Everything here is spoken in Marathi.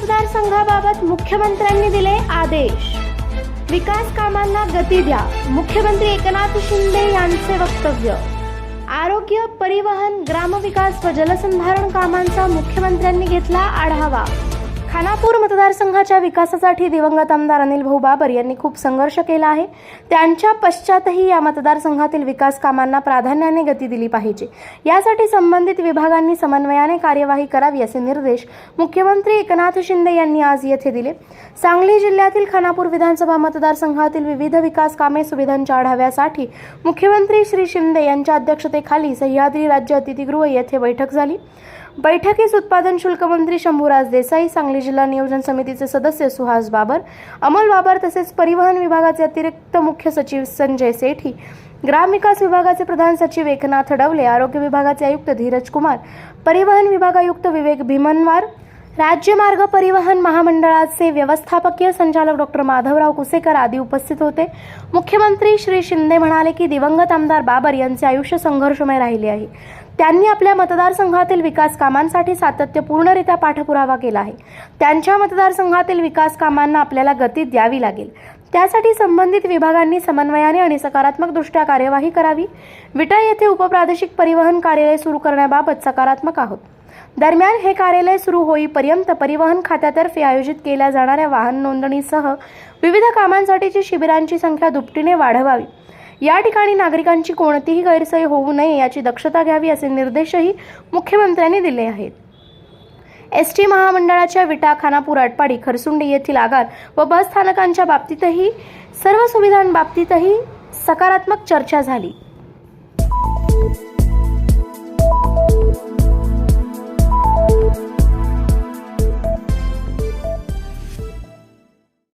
मतदारसंघाबाबत मुख्यमंत्र्यांनी दिले आदेश. विकास कामांना गती द्या. मुख्यमंत्री एकनाथ शिंदे यांचे वक्तव्य. आरोग्य परिवहन ग्रामविकास व जलसंधारण कामांचा मुख्यमंत्र्यांनी घेतला आढावा. खानापूर मतदारसंघाच्या विकासासाठी दिवंगत आमदार अनिल भाऊ बाबर यांनी खूप संघर्ष केला आहे. त्यांच्या पश्चातही या मतदारसंघातील विकास कामांना प्राधान्याने गती दिली पाहिजे. यासाठी संबंधित विभागांनी समन्वयाने कार्यवाही करावी असे निर्देश मुख्यमंत्री एकनाथ शिंदे यांनी आज येथे दिले. सांगली जिल्ह्यातील खानापूर विधानसभा मतदारसंघातील विविध विकास कामे सुविधांच्या आढाव्यासाठी मुख्यमंत्री श्री शिंदे यांच्या अध्यक्षतेखाली सह्याद्री राज्य अतिथीगृह येथे बैठक झाली. बैठकीस उत्पादन शुल्क मंत्री शंभूराज देसाई सांगली जिल्हा नियोजन समितीचे सदस्य सुहास बाबर अमोल बाबर तसेच परिवहन विभागाचे अतिरिक्त मुख्य सचिव संजय सेठी ग्रामविकास विभागाचे प्रधान सचिव एकनाथ डवले आरोग्य विभागाचे आयुक्त धीरज कुमार परिवहन विभाग आयुक्त विवेक भीमनवार राज्य मार्ग परिवहन महामंडळाचे व्यवस्थापकीय संचालक डॉक्टर माधवराव कुसेकर आदी उपस्थित होते. मुख्यमंत्री श्री शिंदे म्हणाले की दिवंगत आमदार बाबर यांचे आयुष्य संघर्षमय राहिले आहे. त्यांनी आपल्या मतदारसंघातील विकास कामांसाठी सातत्यपूर्णरित्या पाठपुरावा केला आहे. त्यांच्या मतदारसंघातील विकास कामांना आपल्याला गती द्यावी लागेल. त्यासाठी संबंधित विभागांनी समन्वयाने आणि सकारात्मकदृष्ट्या कार्यवाही करावी. विटा येथे उपप्रादेशिक परिवहन कार्यालय सुरू करण्याबाबत सकारात्मक आहोत. दरम्यान हे कार्यालय सुरू होईपर्यंत परिवहन खात्यातर्फे आयोजित केल्या जाणाऱ्या वाहन नोंदणीसह विविध कामांसाठीची शिबिरांची संख्या दुपटीने वाढवावी. या ठिकाणी नागरिकांची कोणतीही गैरसोय होऊ नये याची दक्षता घ्यावी असे निर्देशही मुख्यमंत्र्यांनी दिले आहेत. एस टी महामंडळाच्या विटा खानापूर आटपाडी खरसुंडी येथील आगार व बस स्थानकांच्या बाबतीतही सर्व सुविधांबाबतीतही सकारात्मक चर्चा झाली.